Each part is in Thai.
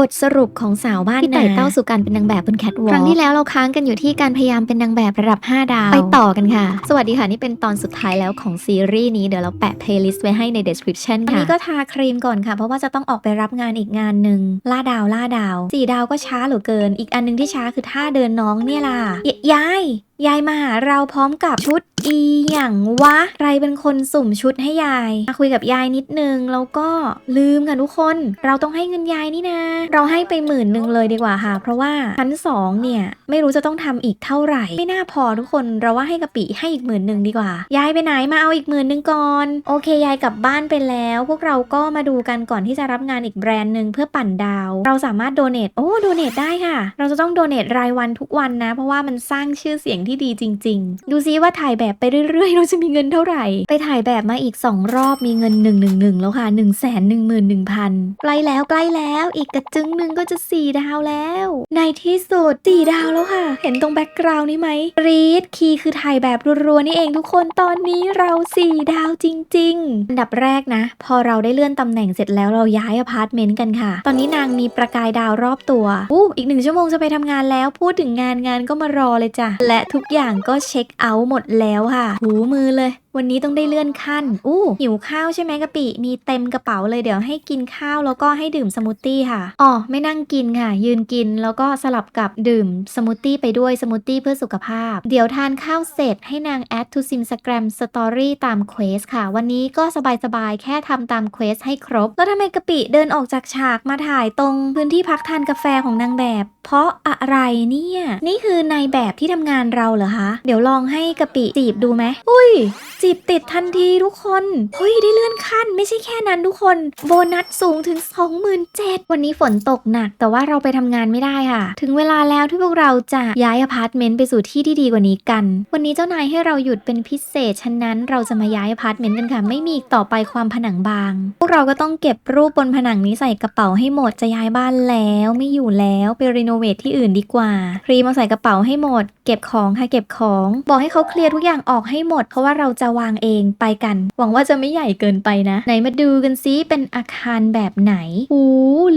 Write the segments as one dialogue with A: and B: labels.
A: บทสรุปของสาวบ้านที่ไต่เต้าสู่การเป็นนางแบบบนแคทวอล์ครั้งที่แล้วเราค้างกันอยู่ที่การพยายามเป็นนางแบบระดับ 5 ดาว ไปต่อกันค่ะ สวัสดีค่ะ นี่เป็นตอนสุดท้ายแล้วของซีรีส์นี้เดี๋ยวเราแปะเพลย์ลิสต์ไว้ให้ใน description ค่ะ อันนี้ก็ทาครีมก่อนค่ะ เพราะว่าจะต้องออกไปรับงานอีกงานหนึ่งล่าดาวล่าดาวสี่ดาวก็ช้าเหลือเกิน อีกอันหนึงที่ช้าคือท่าเดินน้องเนี่ยล่ะยยายยายมาหาเราพร้อมกับชุดอีหยังวะใครเป็นคนสุ่มชุดให้ยาย มาคุยกับยายนิดนึง แล้วก็ลืมค่ะทุกคน เราต้องให้เงินยายนี่นะ เราให้ไปหมื่นหนึ่งเลยดีกว่าค่ะ เพราะว่าชั้นสองเนี่ย ไม่รู้จะต้องทำอีกเท่าไหร่ ไม่น่าพอทุกคนเราว่าให้กะปิให้อีกหมื่นหนึ่งดีกว่า ยายไปไหนมาเอาอีกหมื่นหนึ่งก่อน โอเคยายกลับบ้านไปแล้ว พวกเราก็มาดูกันก่อนที่จะรับงานอีกแบรนด์หนึ่งเพื่อปั่นดาว เราสามารถโดเน a โอ้โดเน a ได้ค่ะ เราจะต้องโดเน a รายวันทุกวันนะ เพราะว่ามันสร้างชื่อเสียงที่ดีจริง ๆ ดูซิว่าถ่ายแบบไปเรื่อยๆ เราจะมีเงินเท่าไหร่ ไปถ่ายแบบมาอีก 2 รอบมีเงิน 111 แล้วค่ะ 1 1 1 0 0 0ใกล้แล้วใกล้แล้ว อีกกระจึงหนึ่งก็จะ 4 ดาวแล้ว ในที่สุด 4 ดาวแล้วค่ะ เห็นตรงแบ็กกราวน์นี้ไหมรีดคีย์คือถ่ายแบบรัวๆนี่เองทุกคนตอนนี้เรา 4 ดาวจริง ๆ อันดับแรกนะ พอเราได้เลื่อนตำแหน่งเสร็จแล้วเราย้ายอพาร์ตเมนต์กันค่ะ ตอนนี้นางมีประกายดาวรอบตัวอู้อีกหนึ่งชั่วโมงจะไปทำงานแล้วพูดถึงงานงานก็มารอเลยจ้ะและทุกอย่างก็เช็คเอาท์หมดแล้วค่ะ หูมือเลย วันนี้ต้องได้เลื่อนขั้น อู้หิวข้าวใช่ไหมกะปิ มีเต็มกระเป๋าเลยเดี๋ยวให้กินข้าวแล้วก็ให้ดื่มสมูทตี้ค่ะ อ๋อ ไม่นั่งกินค่ะ ยืนกินแล้วก็สลับกับดื่มสมูทตี้ไปด้วยสมูทตี้เพื่อสุขภาพ เดี๋ยวทานข้าวเสร็จให้นางแอดทูซิมสแกรมสตอรี่ตามเควสค่ะ วันนี้ก็สบายๆ แค่ทำตามเควสให้ครบ แล้วทำไมกะปิเดินออกจากฉากมาถ่ายตรงพื้นที่พักทานกาแฟของนางแบบ เพราะอะไรเนี่ย นี่คือนายแบบที่ทำงานเราเหรอคะ เดี๋ยวลองให้กะปิจีบดูไหมอุ้ยจีบติดทันทีทุกคน เฮ้ย ได้เลื่อนขั้น ไม่ใช่แค่นั้นทุกคน โบนัสสูงถึง 27,000วันนี้ฝนตกหนัก แต่ว่าเราไปทำงานไม่ได้ค่ะ ถึงเวลาแล้วที่พวกเราจะย้ายอพาร์ตเมนต์ไปสู่ที่ที่ดีกว่านี้กัน วันนี้เจ้านายให้เราหยุดเป็นพิเศษ ฉะนั้นเราจะมาย้ายอพาร์ตเมนต์กันค่ะ ไม่มีอีกต่อไปความผนังบาง พวกเราก็ต้องเก็บรูปบนผนังนี้ใส่กระเป๋าให้หมด จะย้ายบ้านแล้วไม่อยู่แล้วไปรีโนเวทที่อื่นดีกว่าครีมมาใส่กระเป๋าให้หมด เก็บของค่ะเก็บของ บอกให้เขาเคลียร์ทุกอย่างออกให้หมด เพราะว่าเราจะวางเองไปกัน หวังว่าจะไม่ใหญ่เกินไปนะ ไหนมาดูกันซิเป็นอาคารแบบไหนหู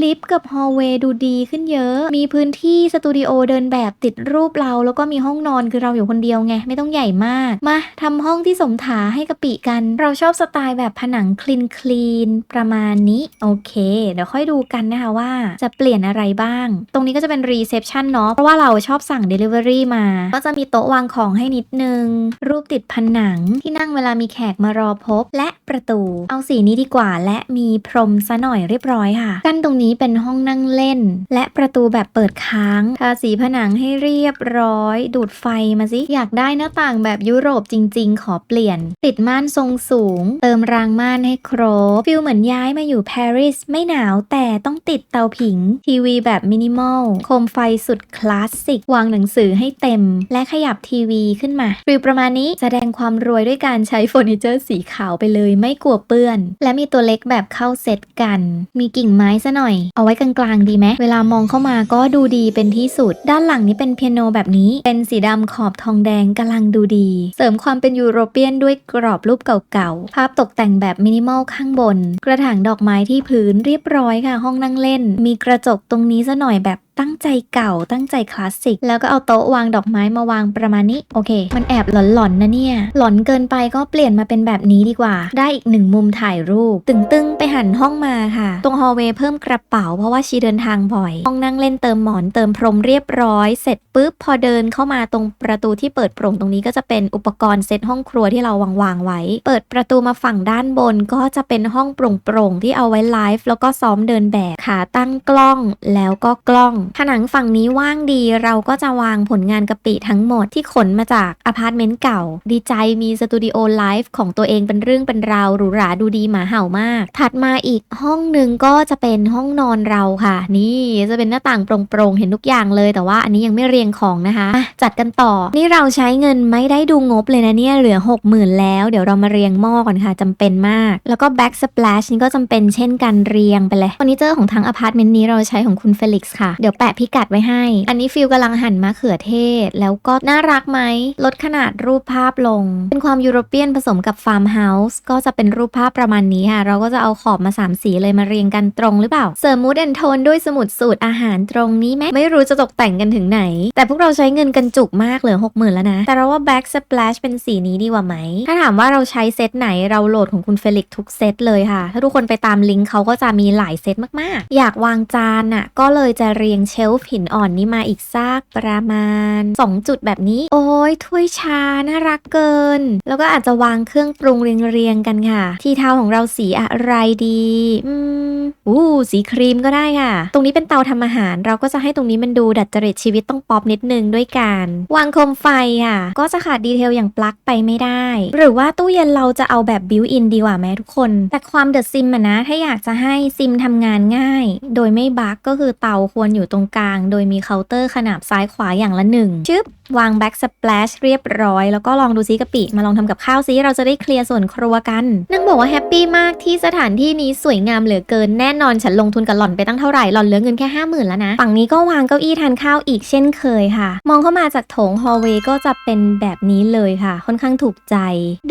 A: ลิฟต์กับฮอลเวย์ดูดีขึ้นเยอะ มีพื้นที่สตูดิโอเดินแบบติดรูปเรา แล้วก็มีห้องนอนคือเราอยู่คนเดียวไง ไม่ต้องใหญ่มาก มาทำห้องที่สมถาให้กะปิกัน เราชอบสไตล์แบบผนังคลีนคลีนประมาณนี้ โอเค เดี๋ยวค่อยดูกันนะคะว่าจะเปลี่ยนอะไรบ้าง ตรงนี้ก็จะเป็นรีเซพชันเนาะ เพราะว่าเราชอบสั่ง Delivery มา ก็จะมีโต๊ะวางของให้นิดนึง รูปติดผนังที่นั่งเวลามีแขกมารอพบ และประตู เอาสีนี้ดีกว่าและมีพรมซะหน่อยเรียบร้อยค่ะ กั้นตรงนี้เป็นห้องนั่งเล่น และประตูแบบเปิดค้างทาสีผนังให้เรียบร้อย ดูดไฟมาสิ อยากได้หน้าต่างแบบยุโรปจริง ๆ ขอเปลี่ยน ติดม่านทรงสูง เติมรางม่านให้ครบฟิลเหมือนย้ายมาอยู่ปารีสไม่หนาวแต่ต้องติดเตาผิง ทีวีแบบมินิมอลโคมไฟสุดคลาสสิก วางหนังสือให้เต็ม และขยับทีวีขึ้นมาฟิลประมาณนี้แสดงความรวยด้วยการใช้เฟอร์นิเจอร์สีขาวไปเลยไม่กลัวเปื้อน และมีตัวเล็กแบบเข้าเซตกัน มีกิ่งไม้ซะหน่อย เอาไว้กลางๆดีไหมเวลามองเข้ามาก็ดูดีเป็นที่สุด ด้านหลังนี้เป็นเปียโนแบบนี้ เป็นสีดำขอบทองแดงกำลังดูดี เสริมความเป็นยูโรเปียนด้วยกรอบรูปเก่าๆ ภาพตกแต่งแบบมินิมอลข้างบน กระถางดอกไม้ที่พื้นเรียบร้อยค่ะห้องนั่งเล่น มีกระจกตรงนี้ซะหน่อยแบบ ตั้งใจเก่าตั้งใจคลาสสิก แล้วก็เอาโต๊ะวางดอกไม้มาวางประมาณนี้ โอเค มันแอบหลอนๆนะเนี่ย หลอนเกินไปก็เปลี่ยนมาเป็นแบบนี้ดีกว่า ได้อีกหนึ่งมุมถ่ายรูป ตึงๆ ไปหันห้องมาค่ะ ตรงฮอลเวย์เพิ่มกระเป๋าเพราะว่าชีเดินทางบ่อย ห้องนั่งเล่นเติมหมอนเติมพรมเรียบร้อย เสร็จปุ๊บพอเดินเข้ามาตรงประตูที่เปิดโปร่งตรงนี้ก็จะเป็นอุปกรณ์เซตห้องครัวที่เราวางๆไว้ เปิดประตูมาฝั่งด้านบนก็จะเป็นห้องโปร่งๆที่เอาไว้ไลฟ์แล้วก็ซ้อมเดินแบบขาตั้งกล้องแล้วก็กล้องผนังฝั่งนี้ว่างดีเราก็จะวางผลงานกะปิทั้งหมดที่ขนมาจากอพาร์ตเมนต์เก่า ดีใจมีสตูดิโอไลฟ์ของตัวเองเป็นเรื่องเป็นราวหรูหราดูดีหมาเห่ามาก ถัดมาอีกห้องหนึ่งก็จะเป็นห้องนอนเราค่ะ นี่จะเป็นหน้าต่างโปร่งๆเห็นทุกอย่างเลย แต่ว่าอันนี้ยังไม่เรียงของนะคะะจัดกันต่อ นี่เราใช้เงินไม่ได้ดูงบเลยนะเนี่ยเหลือ 60,000 แล้ว เดี๋ยวเรามาเรียงหม้อก่อนค่ะจำเป็นมาก แล้วก็ back splash นี่ก็จำเป็นเช่นกันเรียงไปเลยเฟอร์นิเจอร์ของทั้งอพาร์ตเมนต์นี้เราใช้ของคุณเฟลิกซ์ค่ะเดี๋ยวแปะพิกัดไว้ให้ อันนี้ฟิลกำลังหั่นมะเขือเทศ แล้วก็น่ารักไหม ลดขนาดรูปภาพลง เป็นความยุโรเปียนผสมกับฟาร์มเฮาส์ก็จะเป็นรูปภาพประมาณนี้ค่ะ เราก็จะเอาขอบมา 3 สีเลยมาเรียงกันตรงหรือเปล่า เสริมมูดแอนโทนด้วยสมุดสูตรอาหารตรงนี้ไหมไม่รู้จะตกแต่งกันถึงไหน แต่พวกเราใช้เงินกันจุกมากเหลือ60,000แล้วนะ แต่เราว่า Back Splash เป็นสีนี้ดีกว่าไหม ถ้าถามว่าเราใช้เซตไหนเราโหลดของคุณเฟลิกทุกเซตเลยค่ะ ถ้าทุกคนไปตามลิงก์เขาก็จะมีหลายเซตมากๆ อยากวางจานน่ะก็เลยจะเรียงเชลฟ์หินอ่อนนี้มาอีกซากประมาณ 2 จุดแบบนี้ โอ้ยถ้วยชาน่ารักเกิน แล้วก็อาจจะวางเครื่องปรุงเรียงๆกันค่ะ ที่เท้าของเราสีอะไรดี อืมอู้สีครีมก็ได้ค่ะ ตรงนี้เป็นเตาทำอาหาร เราก็จะให้ตรงนี้มันดูดัดจริตชีวิตต้องป๊อปนิดนึงด้วยการวางโคมไฟค่ะ ก็จะขาดดีเทลอย่างปลั๊กไปไม่ได้ หรือว่าตู้เย็นเราจะเอาแบบบิวอินดีกว่าไหมทุกคน แต่ความเดอะซิมอะนะ ถ้าอยากจะให้ซิมทำงานง่าย โดยไม่บั๊กก็คือเตาควรอยู่ตรงกลาง โดยมีเคาน์เตอร์ขนาบซ้ายขวาอย่างละหนึ่งชึบ วางแบ็กสเปลชเรียบร้อย แล้วก็ลองดูซิกะปิมาลองทำกับข้าวซิเราจะได้เคลียร์ส่วนครัวกันนั่งบอกว่าแฮปปี้มากที่สถานที่นี้สวยงามเหลือเกินแน่นอนฉันลงทุนกับหล่อนไปตั้งเท่าไหร่หล่อนเหลือเงินแค่ห้าหมื่นแล้วนะ ฝั่งนี้ก็วางเก้าอี้ทานข้าวอีกเช่นเคยค่ะ มองเข้ามาจากโถงฮอลเวย์ก็จะเป็นแบบนี้เลยค่ะ ค่อนข้างถูกใจ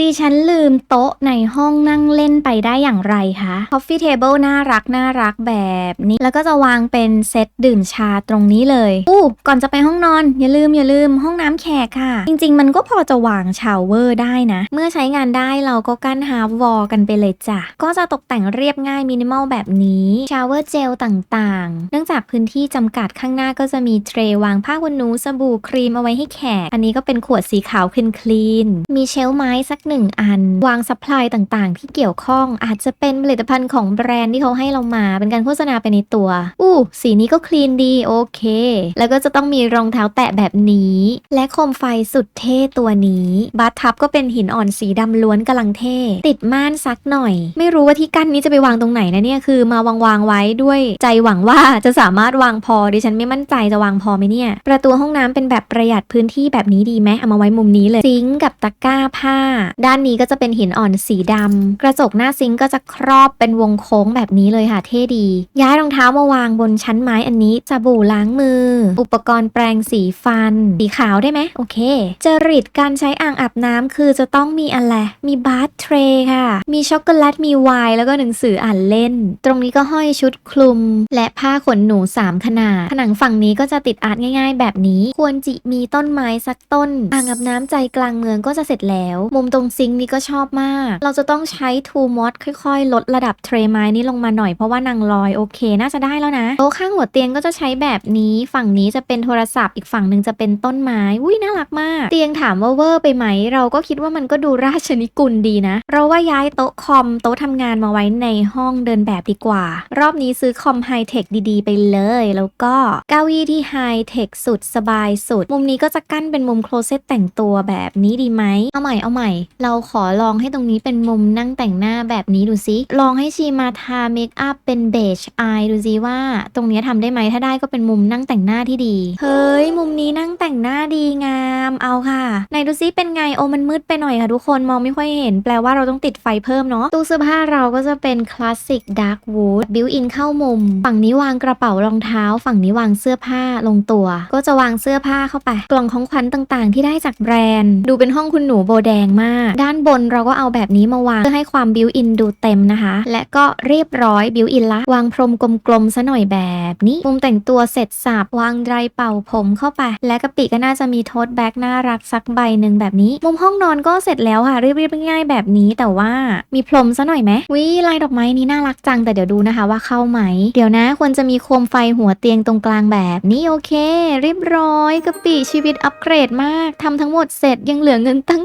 A: ดิฉันลืมโต๊ะในห้องนั่งเล่นไปได้อย่างไรคะ Coffee Table น่ารักน่ารักแบบนี้แล้วก็จะวางเป็นเซตดื่มชาตรงนี้เลยอู้ก่อนจะไปห้องนอนอย่าลืมอย่าลืมห้องน้ำแขกค่ะ จริง ๆ มันก็พอจะวางชาวเวอร์ได้นะ เมื่อใช้งานได้เราก็กั้นฮาร์วอลกันไปเลยจ้ะ ก็จะตกแต่งเรียบง่ายมินิมอลแบบนี้ชาวเวอร์เจลต่างๆ เนื่องจากพื้นที่จำกัดข้างหน้าก็จะมีเทรวางผ้าขนหนูสบู่ครีมเอาไว้ให้แขก อันนี้ก็เป็นขวดสีขาวคลีนคลีนๆมีเชลไม้สักหนึ่งอัน วางซัพพลายต่างๆ ที่เกี่ยวข้องอาจจะเป็นผลิตภัณฑ์ของแบรนด์ที่เขาให้เรามาเป็นการโฆษณาไปในตัว อู้สีนี้ก็คลีนดีโอเค แล้วก็จะต้องมีรองเท้าแตะแบบนี้และโคมไฟสุดเท่ตัวนี้ บัตทับก็เป็นหินอ่อนสีดำล้วนกำลังเท่ ติดม่านซักหน่อย ไม่รู้ว่าที่กั้นนี้จะไปวางตรงไหนนะเนี่ยคือมาวางวางไว้ด้วยใจหวังว่าจะสามารถวางพอดิฉันไม่มั่นใจจะวางพอไหมเนี่ย ประตูห้องน้ำเป็นแบบประหยัดพื้นที่แบบนี้ดีไหมเอามาไว้มุมนี้เลยซิงกับตะกร้าผ้า ด้านนี้ก็จะเป็นหินอ่อนสีดำกระจกหน้าซิงก็จะครอบเป็นวงโค้งแบบนี้เลยค่ะเท่ดี ย้ายรองเท้ามาวางบนชั้นไม้อันนี้สบู่ล้างมือ อุปกรณ์แปรงสีฟัน สีขาวได้ไหมโอเค จริตการใช้อ่างอาบน้ำคือจะต้องมีอะไร มีบาร์เทรค่ะ มีช็อกโกแลต มีไวน์แล้วก็หนังสืออ่านเล่น ตรงนี้ก็ห้อยชุดคลุม และผ้าขนหนู 3 ขนาด ผนังฝั่งนี้ก็จะติดอาร์ตง่าย ๆ แบบนี้ ควรจิมีต้นไม้สักต้น อ่างอาบน้ำใจกลางเมืองก็จะเสร็จแล้ว มุมตรงซิงนี้ก็ชอบมาก เราจะต้องใช้ทูมอสค่อยๆ ลดระดับเทรไม้นี้ลงมาหน่อยเพราะว่านางลอยโอเค น่าจะได้แล้วนะโต๊ะข้างหัวเตียงก็จะใช้แบบนี้ ฝั่งนี้จะเป็นโทรศัพท์อีกฝั่งหนึ่งจะเป็นต้นไม้อุ้ยน่ารักมาก เตียงถามว่าเวอร์ไปไหม เราก็คิดว่ามันก็ดูราชนิกุลดีนะ เราว่าย้ายโต๊ะคอมโต๊ะทำงานมาไว้ในห้องเดินแบบดีกว่า รอบนี้ซื้อคอมไฮเทคดีๆ ไปเลย แล้วก็เก้าอี้ที่ไฮเทคสุดสบายสุด มุมนี้ก็จะกั้นเป็นมุมโคลเซ็ตแต่งตัวแบบนี้ดีไหม เอาใหม่เอาใหม่ เราขอลองให้ตรงนี้เป็นมุมนั่งแต่งหน้าแบบนี้ดูซิลองให้ชีมาทาเมคอัพเป็นเบจอายดูซิว่า ตรงนี้ยทำได้ไหมถ้าได้ก็เป็นมุมนั่งแต่งหน้าที่ดี เฮ้ย มุมนี้นั่งแต่งหน้าดีงามเอาค่ะไหนดูซิเป็นไงโอ้มันมืดไปหน่อยค่ะทุกคนมองไม่ค่อยเห็น แปลว่าเราต้องติดไฟเพิ่มเนาะตู้เสื้อผ้าเราก็จะเป็นคลาสสิกดาร์กวูดบิวอินเข้ามุม ฝั่งนี้วางกระเป๋ารองเท้า ฝั่งนี้วางเสื้อผ้าลงตัว ก็จะวางเสื้อผ้าเข้าไป กล่องของขวัญต่างๆ ที่ได้จากแบรนด์ ดูเป็นห้องคุณหนูโบแดงมาก ด้านบนเราก็เอาแบบนี้มาวางเพื่อให้ความบิวอินดูเต็มนะคะ และก็เรียบร้อยบิวอินละวางพรมกลมๆซะหน่อยแบบนี้มุมแต่งตัวเสร็จสับวางไดร์เป่าผมเข้าไป และกระปิก็นาจะมีโทสแบ็กน่ารักสักใบหนึ่งแบบนี้ มุมห้องนอนก็เสร็จแล้วค่ะเรียบๆง่ายๆแบบนี้แต่ว่ามีพรมซะหน่อยไหมวิลายดอกไม้นี้น่ารักจังแต่เดี๋ยวดูนะคะว่าเข้าไหม เดี๋ยวนะควรจะมีโคมไฟหัวเตียงตรงกลางแบบนี้โอเค เรียบร้อยกระปิชีวิตอัปเกรดมากทำทั้งหมดเสร็จยังเหลือเงินตั้ง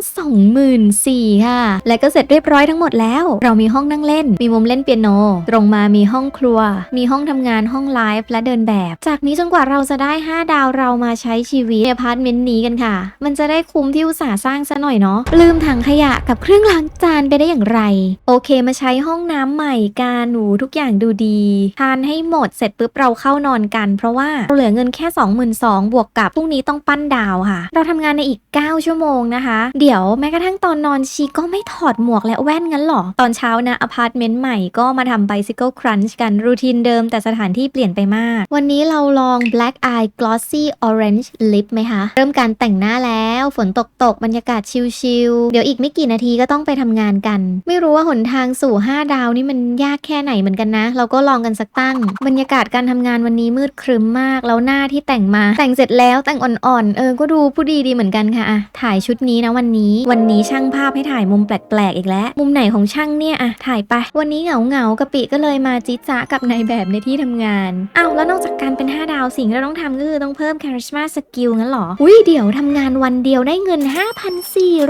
A: 24,000ค่ะ และก็เสร็จเรียบร้อยทั้งหมดแล้ว เรามีห้องนั่งเล่น มีมุมเล่นเปียโน ตรงมามีห้องครัว มีห้องทำงานห้องไลฟ์และเดินแบบ จากนี้จนกว่าเราจะได้ 5 ดาวเรามาใช้ชีวิตในอพาร์ตเมนต์นี้กันค่ะ มันจะได้คุ้มที่อุตสาห์สร้างซะหน่อยเนาะ ลืมถังขยะกับเครื่องล้างจานไปได้อย่างไร โอเคมาใช้ห้องน้ำใหม่การหนูทุกอย่างดูดี ทานให้หมดเสร็จปุ๊บเราเข้านอนกัน เพราะว่าเราเหลือเงินแค่ 22,000บวกกับพรุ่งนี้ต้องปั้นดาวค่ะ เราทำงานในอีก 9 ชั่วโมงนะคะ เดี๋ยวแม้กระทั่งตอนนอนชีก็ไม่ถอดหมวกและแว่นงั้นหรอ ตอนเช้านะอพาร์ตเมนต์ใหม่ก็มาทำไบซิเคิลครันช์กันรูทีนเดิมแต่สถานที่เปลี่ยนไปมาก วันนี้เราลอง Black Eye Glossy Orange Lip ไหมคะเริ่มการแต่งหน้าแล้ว ฝนตกตกบรรยากาศชิลๆ เดี๋ยวอีกไม่กี่นาทีก็ต้องไปทำงานกัน ไม่รู้ว่าหนทางสู่ 5 ดาวนี่มันยากแค่ไหนเหมือนกันนะ เราก็ลองกันสักตั้ง บรรยากาศการทำงานวันนี้มืดครึ้มมาก แล้วหน้าที่แต่งมา แต่งเสร็จแล้วแต่งอ่อนๆ เออ ก็ดูผู้ดีดีเหมือนกันค่ะอะถ่ายชุดนี้นะวันนี้ วันนี้ช่างภาพให้ถ่ายมุมแปลกๆอีกแล้ว มุมไหนของช่างเนี่ยอะถ่ายไป วันนี้เหงาเหงาๆกะปิก็เลยมาจิจ๊ะกับนายแบบในที่ทำงาน อ้าวแล้วนอกจากการเป็น 5 ดาวสิ่งที่เราต้องทำก็คือต้องเพิ่ม charisma skill งั้นหรออุ้ยเดี๋ยวทำงานวันเดียวได้เงิน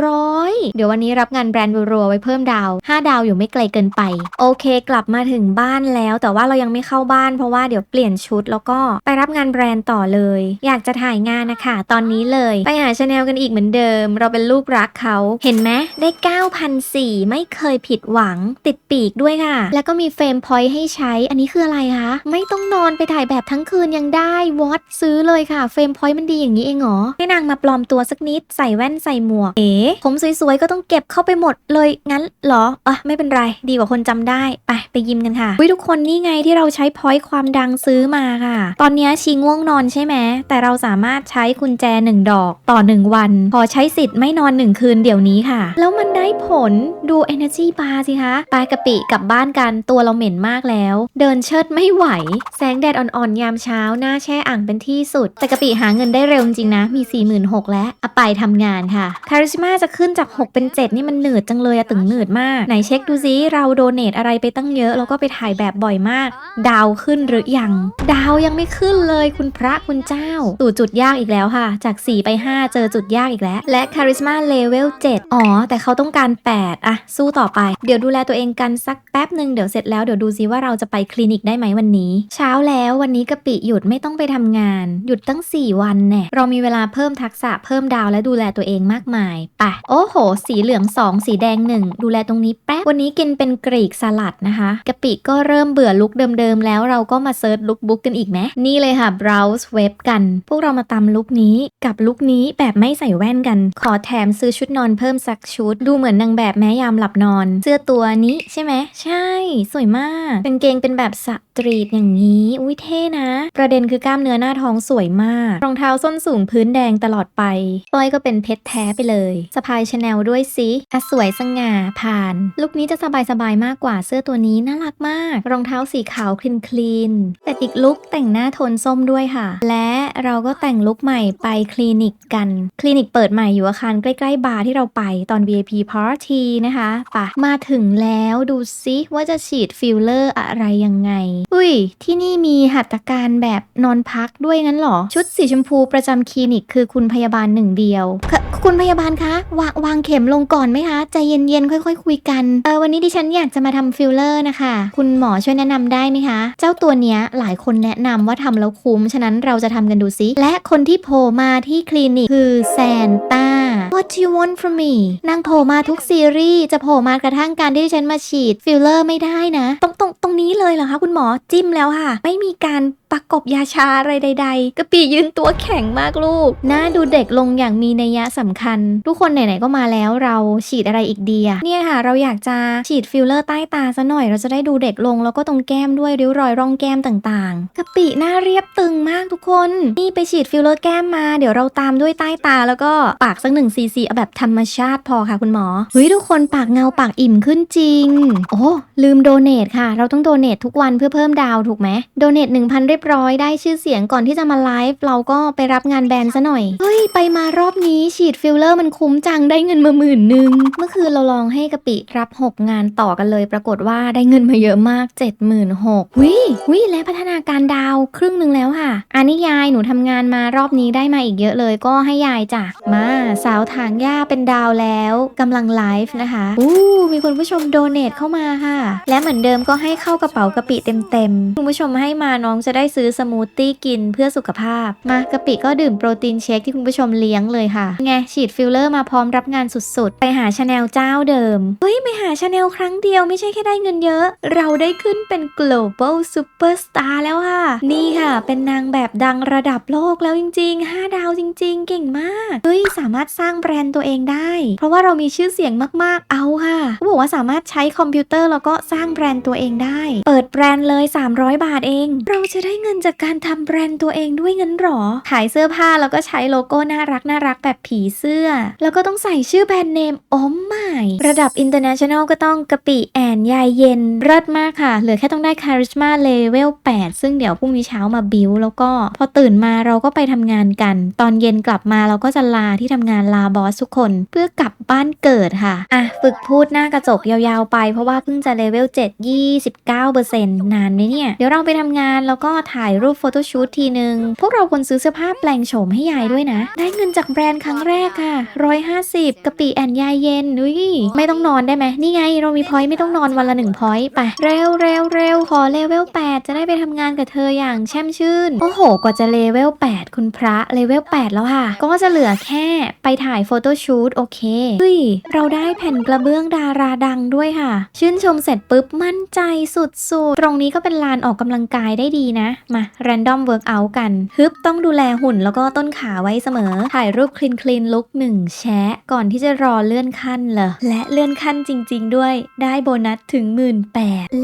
A: 5,400 เดี๋ยววันนี้รับงานแบรนด์รัวๆไว้เพิ่มดาว 5 ดาวอยู่ไม่ไกลเกินไป โอเค กลับมาถึงบ้านแล้ว แต่ว่าเรายังไม่เข้าบ้านเพราะว่าเดี๋ยวเปลี่ยนชุดแล้วก็ไปรับงานแบรนด์ต่อเลย อยากจะถ่ายงานนะคะ ตอนนี้เลย ไปหาชาแนลกันอีกเหมือนเดิม เราเป็นลูกรักเขา เห็นไหมได้9,400ไม่เคยผิดหวัง ติดปีกด้วยค่ะ แล้วก็มีเฟรมพอยต์ให้ใช้ อันนี้คืออะไรคะ ไม่ต้องนอนไปถ่ายแบบทั้งคืนยังได้ วอตซื้อเลยค่ะ เฟรมพอยต์มันดีอย่างนี้เองเหรอให้นางมาปลอมตัวสักนิด ใส่แว่นใส่หมวก เอ๋ผมสวยๆ ก็ต้องเก็บเข้าไปหมดเลย งั้นเหรออะไม่เป็นไร ดีกว่าคนจำได้ ไปไปยิมกันค่ะวิทุกคนนี่ไงที่เราใช้พอยต์ความดังซื้อมาค่ะ ตอนนี้ชีง่วงนอนใช่ไหม แต่เราสามารถใช้กุญแจหนึ่งดอกต่อหนึ่งวัน พอใช้สิทธิ์ไม่นอนหนึ่งคืนเดี๋ยวนี้ค่ะ แล้วมันได้ผลดู Energy Bar สิคะปลากะปิกลับบ้านกันตัวเราเหม็นมากแล้ว เดินเชิดไม่ไหว แสงแดดอ่อนๆยามเช้าหน้าแช่อ่างเป็นที่สุดแต่กะปิหาเงินได้เร็วจริงๆนะมี 46,000แล้วอะไปทำงานค่ะคาริสมาจะขึ้นจาก 6 เป็น 7 นี่มันหนืดจังเลยอะตึงหนืดมาก ไหนเช็คดูซิเราโดเนทอะไรไปตั้งเยอะแล้วก็ไปถ่ายแบบบ่อยมาก ดาวขึ้นหรือยัง ดาวยังไม่ขึ้นเลยคุณพระคุณเจ้าสู่จุดยากอีกแล้วค่ะ จาก 4 ไป 5 เจอจุดยากอีกแล้ว และคาริสมาเลเวล7อ๋อ แต่เขาต้องการ 8อะสู้ต่อไป เดี๋ยวดูแลตัวเองกันสักแป๊บหนึ่งเดี๋ยวเสร็จแล้วเดี๋ยวดูซิว่าเราจะไปคลินิกได้ไหมวันนี้ เช้าแล้ววันนี้กะปิหยุดไม่ต้องไปทำงาน หยุดตั้ง 4 วันแน่เรามีเวลาเพิ่มทักษะเพิ่มดาวและดูแลตัวเองมากมายไปโอ้โห สีเหลือง 2 สีแดง 1 ดูแลตรงนี้แป๊บวันนี้กินเป็นกรีกสลัดนะคะกะปิก็เริ่มเบื่อลุคเดิมๆแล้วเราก็มาเซิร์ชลุคบุ๊กกันอีกไหมนี่เลยค่ะ browse web กัน พวกเรามาตามลุคนี้กับลุคนี้แบบไม่ใส่แว่นกัน ขอแถมซื้อชุดนอนเพิ่มสักชุด ดูเหมือนนางแบบแม้ยามหลับนอน เสื้อตัวนี้ใช่ไหมใช่ สวยมากกางเกงเป็นแบบสต รีทอย่างนี้ อุ้ยเท่นะ ประเด็นคือกล้ามเนื้อหน้าท้องสวยมาก รองเท้าส้นสูงพื้นแดงตลอดไปป้อยก็เป็นเพชรแท้ไปเลยสะพายชาแนลด้วยสิอะสวยสง่าผ่าน ลุคนี้จะสบายๆมากกว่าเสื้อตัวนี้น่ารักมาก รองเท้าสีขาวคลีนคลีนแต่อีกลุคแต่งหน้าโทนส้มด้วยค่ะ และเราก็แต่งลุคใหม่ไปคลินิกกัน คลินิกเปิดใหม่อยู่อาคารใกล้ๆบาร์ที่เราไปตอน VIP Party นะคะปะมาถึงแล้วดูซิว่าจะฉีดฟิลเลอร์อะไรยังไงอุ้ย ที่นี่มีหัตถการแบบนอนพักด้วยงั้นเหรอ ชุดสีชมพูประจำคลินิกคือคุณพยาบาลหนึ่งเดียวคคุณพยาบาลคะ วางวางเข็มลงก่อนไหมคะ ใจเย็นๆ ค่อยๆคุยกัน เออวันนี้ดิฉันอยากจะมาทำฟิลเลอร์นะคะ คุณหมอช่วยแนะนำได้ไหมคะ เจ้าตัวเนี้ยหลายคนแนะนำว่าทำแล้วคุ้ม ฉะนั้นเราจะทำกันดูซิ และคนที่โผล่มาที่คลินิกคือแซนต้า What do you want from me นางโผล่มาทุกซีรีส์จะโผล่มากระทั่งการที่ฉันมาฉีดฟิลเลอร์ไม่ได้นะ ตรงตรงตรงนี้เลยเหรอคะคุณหมอจิ้มแล้วค่ะ ไม่มีการ ประกบยาชาอะไรใด ๆ กระปียืนตัวแข็งมากลูกหน้าดูเด็กลงอย่างมีนัยยะสำคัญ ทุกคนไหนๆก็มาแล้วเราฉีดอะไรอีกดีอะเนี่ยค่ะ เราอยากจะฉีดฟิลเลอร์ใต้ตาซะหน่อย เราจะได้ดูเด็กลงแล้วก็ตรงแก้มด้วยริ้วรอยร่องแก้มต่างๆกระปิหน้าเรียบตึงมากทุกคน นี่ไปฉีดฟิลเลอร์แก้มมา เดี๋ยวเราตามด้วยใต้ตาแล้วก็ปากสักหนึ่งซีซีเอาแบบธรรมชาติพอค่ะคุณหมอเฮ้ยทุกคนปากเงาปากอิ่มขึ้นจริง โอ้ลืมโดเนทค่ะ เราต้องโดเนททุกวันเพื่อเพิ่มดาวถูกไหมโดเนท1,000เรียบร้อยได้ชื่อเสียงก่อนที่จะมาไลฟ์เราก็ไปรับงานแบรนด์ซะหน่อย เฮ้ย ไปมารอบนี้ฉีดฟิลเลอร์มันคุ้มจังได้เงินมาหมื่นหนึ่งเมื่อคืนเราลองให้กะปิรับ 6 งานต่อกันเลย ปรากฏว่าได้เงินมาเยอะมาก 76,000วิวิและพัฒนาการดาวครึ่งหนึ่งแล้วค่ะอันนี้ยายหนูทำงานมารอบนี้ได้มาอีกเยอะเลยก็ให้ยายจ้ะมาสาวถางหญ้าเป็นดาวแล้วกำลังไลฟ์นะคะอู้มีคุณผู้ชมโดเนทเข้ามาค่ะ และเหมือนเดิมก็ให้เข้ากระเป๋ากะปิเต็มๆคุณผู้ชมให้มาน้องจะได้ซื้อสมูทตี้กินเพื่อสุขภาพ มากะปิก็ดื่มโปรตีนเชคที่คุณผู้ชมเลี้ยงเลยค่ะ ไงฉีดฟิลเลอร์มาพร้อมรับงานสุดๆ ไปหาชาแนลเจ้าเดิม เฮ้ย ไปหาชาแนลครั้งเดียวไม่ใช่แค่ได้เงินเยอะ เราได้ขึ้นเป็น global superstar แล้วค่ะ นี่ค่ะ เป็นนางแบบดังระดับโลกแล้วจริง ๆ 5 ดาวจริง ๆ เก่งมาก เฮ้ย สามารถสร้างแบรนด์ตัวเองได้ เพราะว่าเรามีชื่อเสียงมากๆ เอาค่ะเขาบอกว่าสามารถใช้คอมพิวเตอร์แล้วก็สร้างแบรนด์ตัวเองได้ เปิดแบรนด์เลย 300 บาทเอง เราจะได้เงินจากการทำแบรนด์ตัวเองด้วยเงินหรอ ขายเสื้อผ้าแล้วก็ใช้โลโก้น่ารักน่ารักแบบผีเสื้อ แล้วก็ต้องใส่ชื่อแบรนด์เนมโอ้ไม่ระดับ international ก็ต้องกะปิแอนยายเย็นเลิศมากค่ะ เหลือแค่ต้องได้คาริสมาเลเวล8ซึ่งเดี๋ยวพรุ่งนี้เช้ามาบิวแล้วก็พอตื่นมาเราก็ไปทำงานกัน ตอนเย็นกลับมาเราก็จะลาที่ทำงานลาบอสทุกคนเพื่อกลับบ้านเกิดค่ะอะฝึกพูดหน้ากระจกยาวๆไปเพราะว่าเพิ่งจะเลเวล7 29%นานไหมเนี่ย เดี๋ยวเราไปทำงานแล้วก็ถ่ายรูปโฟโต้ชูตทีนึง พวกเราควรซื้อเสื้อผ้าแปลงโฉมให้ยายด้วยนะ ได้เงินจากแบรนด์ครั้งแรกค่ะ150กะปิแอนยายเย็นนุ้ยไม่ต้องนอนได้ไหมนี่ไงเรามีพอยต์ไม่ต้องนอนวันละหนึ่งพอยต์ไปเร็วเร็วเร็วขอเลเวล8จะได้ไปทำงานกับเธออย่างแช่มชื่น โอ้โห กว่าจะเลเวล8คุณพระเลเวล8แล้วค่ะ ก็จะเหลือแค่ไปถ่ายโฟโต้ชูตโอเคเฮ้ยเราได้แผ่นกระเบื้องดาราดังด้วยค่ะ ชื่นชมเสร็จปุ๊บมั่นใจสุดๆ ตรงนี้ก็เป็นลานออกกำลังกายได้ดีนะมา random workout กัน ฮึบต้องดูแลหุ่นแล้วก็ต้นขาไว้เสมอ ถ่ายรูปคลีนคลีนลุกหนึ่งแชะ ก่อนที่จะรอเลื่อนขั้นเลยและเลื่อนขั้นจริง ๆ ด้วย ได้โบนัสถึง 1 8ื่น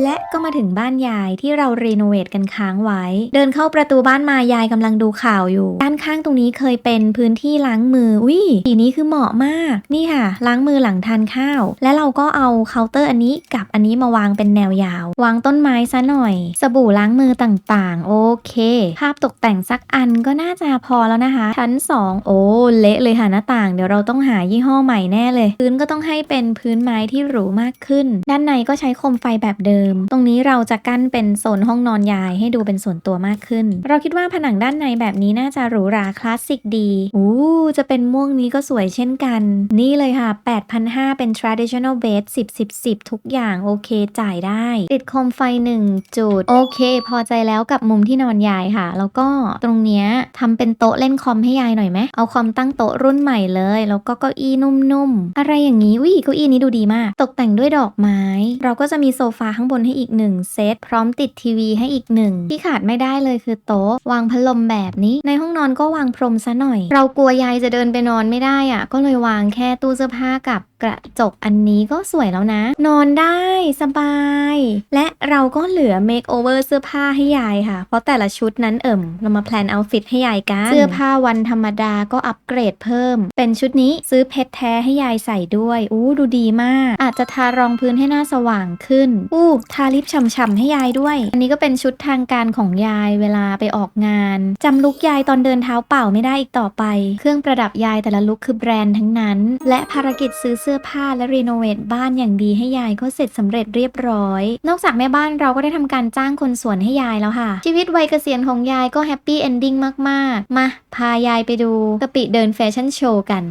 A: และก็มาถึงบ้านยายที่เรารีโนเวทกันค้างไว้ เดินเข้าประตูบ้านมายายกำลังดูข่าวอยู่ ด้านข้างตรงนี้เคยเป็นพื้นที่ล้างมืออุ้ยสีนี้คือเหมาะมาก นี่ค่ะ ล้างมือหลังทานข้าว และเราก็เอาเคาน์เตอร์อันนี้กับอันนี้มาวางเป็นแนวยาว วางต้นไม้ซะหน่อย สบู่ล้างมือต่างๆโอเค ภาพตกแต่งสักอันก็น่าจะพอแล้วนะคะ ชั้น 2 โอ้เละเลยค่ะหน้าต่าง เดี๋ยวเราต้องหายี่ห้อใหม่แน่เลย พื้นก็ต้องให้เป็นพื้นไม้ที่หรูมากขึ้น ด้านในก็ใช้โคมไฟแบบเดิม ตรงนี้เราจะกั้นเป็นโซนห้องนอนยายให้ดูเป็นส่วนตัวมากขึ้น เราคิดว่าผนังด้านในแบบนี้น่าจะหรูหราคลาสสิกดีอู้จะเป็นม่วงนี้ก็สวยเช่นกัน นี่เลยค่ะ 8,500 เป็น traditional base 10 10 10 ทุกอย่างโอเคจ่ายได้ ติดโคมไฟ1จุดโอเค พอใจแล้วกับมุมที่นอนยายค่ะ แล้วก็ตรงเนี้ยทำเป็นโต๊ะเล่นคอมให้ยายหน่อยไหมเอาคอมตั้งโต๊ะรุ่นใหม่เลย แล้วก็เก้าอี้นุ่มๆ อะไรอย่างนี้วิเก้าอี้นี้ดูดีมาก ตกแต่งด้วยดอกไม้ เราก็จะมีโซฟาข้างบนให้อีกหนึ่งเซตพร้อมติดทีวีให้อีกหนึ่งที่ขาดไม่ได้เลยคือโต๊ะ วางพัดลมแบบนี้ ในห้องนอนก็วางพรมซะหน่อย เรากลัวยายจะเดินไปนอนไม่ได้อะก็เลยวางแค่ตู้เสื้อผ้ากับกระจกอันนี้ก็สวยแล้วนะ นอนได้สบาย และเราก็เหลือเมคโอเวอร์เสื้อผ้าให้ยายค่ะเพราะแต่ละชุดนั้นเอิ่ม เรามาแพลนเอาฟิตให้ยายกัน เสื้อผ้าวันธรรมดาก็อัปเกรดเพิ่ม เป็นชุดนี้ซื้อเพชรแท้ให้ยายใส่ด้วย อู้ดูดีมาก อาจจะทารองพื้นให้หน้าสว่างขึ้น อู้ทาลิปฉ่ำๆให้ยายด้วย อันนี้ก็เป็นชุดทางการของยายเวลาไปออกงานจำลุกยายตอนเดินเท้าเปล่าไม่ได้อีกต่อไป เครื่องประดับยายแต่ละลุกคือแบรนด์ทั้งนั้น และภารกิจซื้อเสื้อผ้าและรีโนเวทบ้านอย่างดีให้ยายก็เสร็จสำเร็จเรียบร้อย นอกจากแม่บ้านเราก็ได้ทำการจ้างคนสวนให้ยายแล้วค่ะชีวิตวัยเกษียณของยายก็แฮปปี้เอนดิ้งมาก ๆ มา พายายไปดูกะปิเดินแฟชั่นโชว์กัน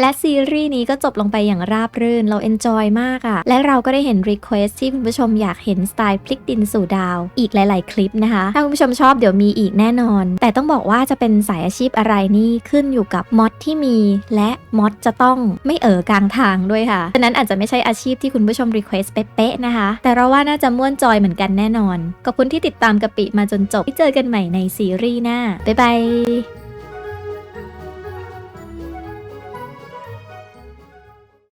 A: และซีรีส์นี้ก็จบลงไปอย่างราบรื่น เราเอนจอยมากอะและเราก็ได้เห็นรีเควสที่คุณผู้ชมอยากเห็นสไตล์พลิกดินสู่ดาว อีกหลาย ๆ คลิปนะคะ ถ้าคุณผู้ชมชอบเดี๋ยวมีอีกแน่นอน แต่ต้องบอกว่าจะเป็นสายอาชีพอะไรนี่ขึ้นอยู่กับมอดที่มี และมอดจะต้องไม่เอ๋อกลางทางด้วยค่ะฉะนั้นอาจจะไม่ใช่อาชีพที่คุณผู้ชมรีเควสเป๊ะๆนะคะ แต่เราว่าน่าจะม่วนจอยเหมือนกันแน่นอนขอบคุณที่ติดตามกะปิมาจนจบที่เจอกันใหม่ในซีรีส์หน้าบ๊ายบาย